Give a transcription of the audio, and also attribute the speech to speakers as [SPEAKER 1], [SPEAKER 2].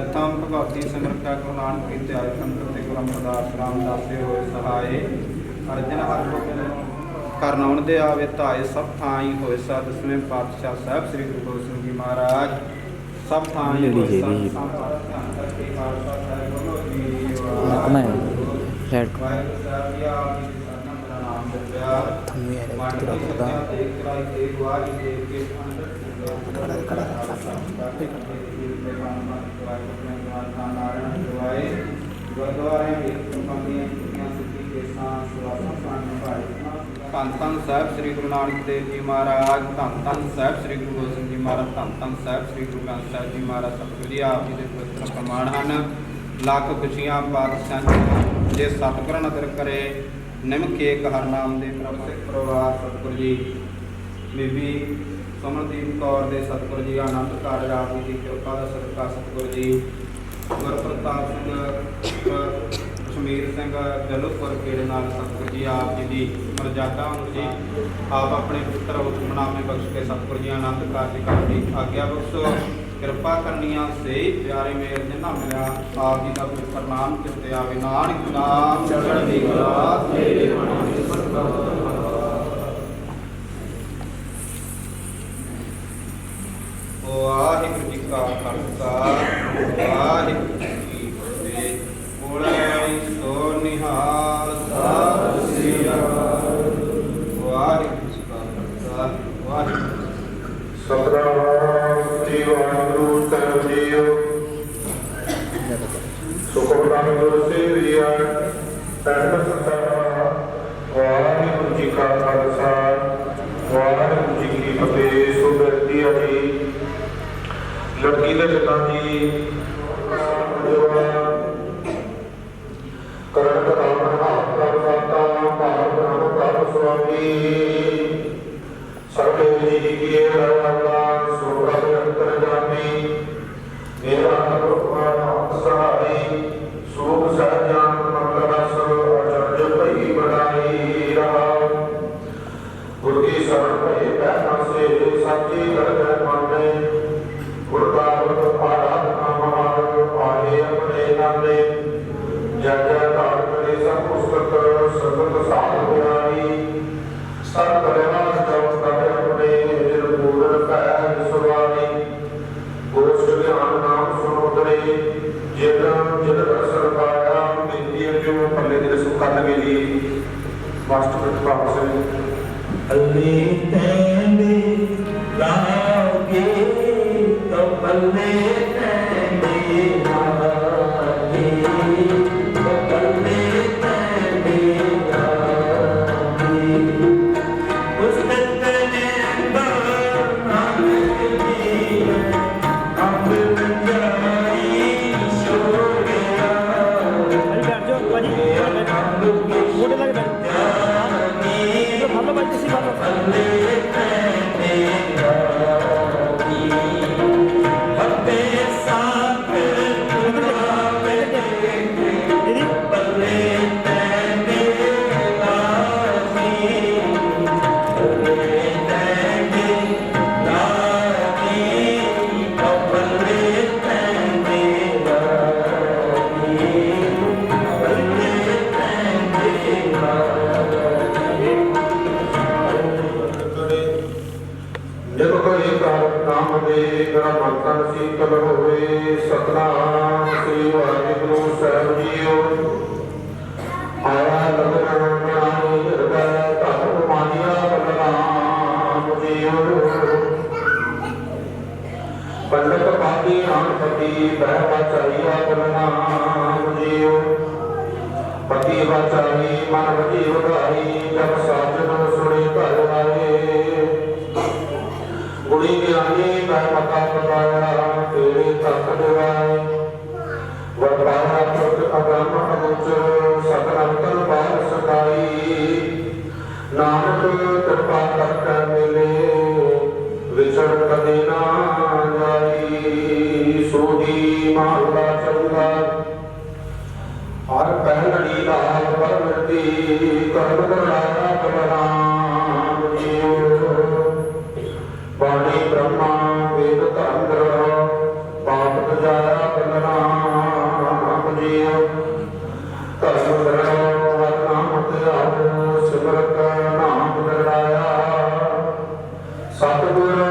[SPEAKER 1] ਐਥਮ ਭਗਵਤੀ ਸਿਮਰਤਾ ਗੁਰੂ ਨਾਨਕ ਕੀ ਧਿਆਇ ਸੰਤ ਤੇ ਗੁਰੂ ਅਮਰਦਾਸ ਰਾਮਦਾਸ ਦੇ ਹੋਏ ਸਹਾਏ। ਅਰਜਨ ਹਰਿ ਗੋਬਿੰਦ ਕਰਨਾਉਣ ਦੇ ਆਵੇ ਧਾਏ ਸਭ ਥਾਈ ਹੋਏ ਸਾ ਦਸਵੇਂ ਪਾਤਸ਼ਾਹ ਸਾਹਿਬ ਸ੍ਰੀ ਗੁਰੂ ਗੋਬਿੰਦ ਸਿੰਘ ਜੀ ਮਹਾਰਾਜ। ਸਭ ਥਾਈ ਹੋਏ ਸਾ ਧੰਨ ਕਰਕੇ ਖਾਲਸਾ ਸਾਹਿਬ ਜੀ ਵਾਹਿਗੁਰੂ ਸਾਹਿਬ ਜੀ ਆਪ ਜੀ ਦੇ ਸਰਨਾ ਮੇਰਾ ਨਾਮ ਜਪਿਆ
[SPEAKER 2] ਤੁਹਾਨੂੰ ਇਹ
[SPEAKER 1] ਮਨ ਧੰਨ ਧੰਨ ਸਾਹਿਬ ਸ੍ਰੀ ਗੁਰੂ ਨਾਨਕ ਦੇਵ ਜੀ ਮਹਾਰਾਜ ਧੰਨ ਧੰਨ ਸਾਹਿਬ ਸ੍ਰੀ ਗੁਰੂ ਗੋਬਿੰਦ ਸਿੰਘ ਜੀ ਮਹਾਰਾਜ ਧੰਨ ਧੰਨ ਸਾਹਿਬ ਸ੍ਰੀ ਗੁਰੂ ਗ੍ਰੰਥ ਸਾਹਿਬ ਜੀ ਮਹਾਰਾਜ ਸਤਿਗੁਰੂ ਜੀ ਆਪ ਜੀ ਦੇ ਪਵਿੱਤਰ ਪ੍ਰਮਾਣ ਹਨ। ਲੱਖ ਖੁਸ਼ੀਆਂ ਪਾਤਸ਼ਾਹ ਜੇ ਸਤਿਗੁਰ ਨਦਰ ਕਰੇ। ਨਿਮਕੇ ਹਰ ਹਰਨਾਮ ਦੇ ਪ੍ਰਭ ਸਿੱਖ ਪਰਿਵਾਰ, ਸਤਿਗੁਰੂ ਜੀ। ਬੀਬੀ ਸਮਰਦੀਪ ਕੌਰ ਦੇ ਸਤਿਗੁਰੂ ਜੀ, ਆਨੰਦ ਕਾਰਜ ਆਪ ਜੀ ਦੀ ਕਿਰਪਾ ਦਾ ਸਦਕਾ ਸਤਿਗੁਰੂ ਜੀ। ਗੁਰਪ੍ਰਤਾਪ ਸਿੰਘ, ਕਸ਼ਮੀਰ ਸਿੰਘ ਜਲੋਪੁਰ ਖੇੜੇ ਨਾਲ ਸਤਿਗੁਰੂ ਜੀ ਆਪ ਜੀ ਦੀ ਮਰਜ਼ਾਦਾ ਨੂੰ ਜੀ। ਆਪ ਆਪਣੇ ਪੁੱਤਰ ਹੁਕਮਨਾਮੇ ਬਖਸ਼ ਕੇ ਸਤਿਗੁਰੂ ਜੀ ਆਨੰਦ ਕਾਰਜ ਕਰਨ ਦੀ ਆਗਿਆ ਬਖਸ਼ੋ। ਕਿਰਪਾ ਕਰਨੀਆਂ ਸਹੀ ਪਿਆਰੇ ਮੇਰ ਜਿਨ੍ਹਾਂ ਮਿਲਿਆ, ਆਪ ਜੀ ਦਾ ਪਵਿੱਤਰ ਨਾਮ ਚਿੱਤੇ ਆਵੇ ਨਾਨਕ ਨਾਮ ਚੜ੍ਹਦੀ ਕਲਾ ਤੇਰੇ ਬਾਣੀ ਸਰਬਤ ਵਾਹਿਗੁਰੂ ਜੀ ਕਾ ਖਾਲਸਾ, ਵਾਹਿਗੁਰੂ ਜੀ ਕੀ ਫਤਿਹ। ਬੋਲੇ ਸੋ ਨਿਹਾਲ ਸਤਿ ਸ੍ਰੀ ਅਕਾਲ। ਵਾਹਿਗੁਰੂ ਜੀ ਕਾ ਖਾਲਸਾ, ਵਾਹਿਗੁਰੂ
[SPEAKER 3] ਸਤਨਾਮ ਸ੍ਰੀ ਵਾਹਿਗੁਰੂ ਸਾਹਿਬ ਜੀਓ ਸੁਖਮਨਾਮ ਗੁਰੂ ਸੇਵੀਆ ਪਹਿਲ ਸਤਾ ਵਾਹਿਗੁਰੂ ਜੀ ਕਾ ਖਾਲਸਾ ਵਾਹਿਗੁਰੂ ਜੀ ਕੀ ਫਤਿਹ ਸੋ ਬੇਨਤੀ ਹੈ ਜੀ ਲੜਕੀ ਦੇ ਪਿਤਾ ਜੀ ਕਰਨ ਕਰਾਉਣ ਹੱਥ ਕਰ ਸਾਤਾ ਭਾਰਤ ਬ੍ਰਹਮ ਕਰ ਸੁਆਮੀ ਸਰਵੇ ਜੀ ਕੀ ਰਵਲਾ ਸੁਰਤ ਗੁਰ ਕੀ ਸ਼ਰਨ ਭਏ ਪਹਿਨਾ ਸੇ ਸਾਚੀ ਕਰਤ ਮਾਨੇ ਗੁਰ ਦਾ ਵਤ ਆਰਾਧਨਾ ਮਹਾਰਾਜ ਆਏ ਆਪਣੇ ਨਾਮੇ। ਜੈ ਜੈਕਾਰ ਕਰੇ ਸਭ ਪੁਸਤਕ ਸਤਤ ਸਾਧ ਹੋਈ ਸਤ ਕਰਿਆ ਜਪ ਕਰੇ ਆਪਣੇ ਜਿਨ ਪੂਰਨ ਭੈ ਸੁਵਾਰੀ ਗੋਸ਼ ਗਿਆਨ ਨਾਮ ਸੁਨੋ ਤਰੇ ਜਿਨ ਜਿਨ ਦਰਸ਼ਨ ਪਾਇਆ, ਬੇਨਤੀ ਜੋ ਪੱਲੇ ਦੇ ਸੁਖ ਲਗੇ ਜੀ। ਮਾਸਟਰ ਪ੍ਰਤਾਪ ਸਿੰਘ।
[SPEAKER 4] ਅੱਲੇ ਤੈਨੇ ਲਾਗੇ ਤੋ ਬੱਲੇ ਤੈਨੇ ਲਾਗੇ ਤੋ ਬੱਲੇ ਤੈਨੇ
[SPEAKER 3] ਮੰਤਨ ਸੀਤਲ ਹੋਵੇ, ਸਤਨਾਮ ਸ੍ਰੀ ਵਾਹਿਗੁਰੂ ਸਾਹਿਬ ਜੀਓ। ਆਇਆ ਲਗਨ ਨਾਮੀ ਹਿਰਦੈ ਧਰਮ ਮਾਨਿਆ ਬਲਰਾਮ ਜੀਓ। ਪੰਡਤ ਪਾਤੀ ਨਾਨਪਤੀ ਬਹਿ ਵਾਚਾਈਆ ਬਲਰਾਮ ਜੀਓ। ਪਤੀ ਵਾਚਾਈ ਮਨ ਵਜੀ ਵਧਾਈ ਜਬ ਸਾਜਨ ਸੁਣੀ ਘਰ ਆਏ ਗੁਣੀ ਗਿਆਨੀ, ਮੈਂ ਮਤਾ ਪਤਾਇਆ ਕਿਰਪਾ ਕਰਤਾ ਮਿਲੇ ਵਿਛੜ ਕਦੇ ਨਾ ਜਾਈ ਸੋਢੀ ਮਹਲਾ ਚੌਥਾ ਹਰ ਪਹਿਲੜੀ ਦਾ ਪਰਮਤੀ ਕਰਮ ਕਰਾਤਾ ਕਬਰਾਂ ਜੀਉ ਬਾਣੀ ਸਤਿਗੁਰ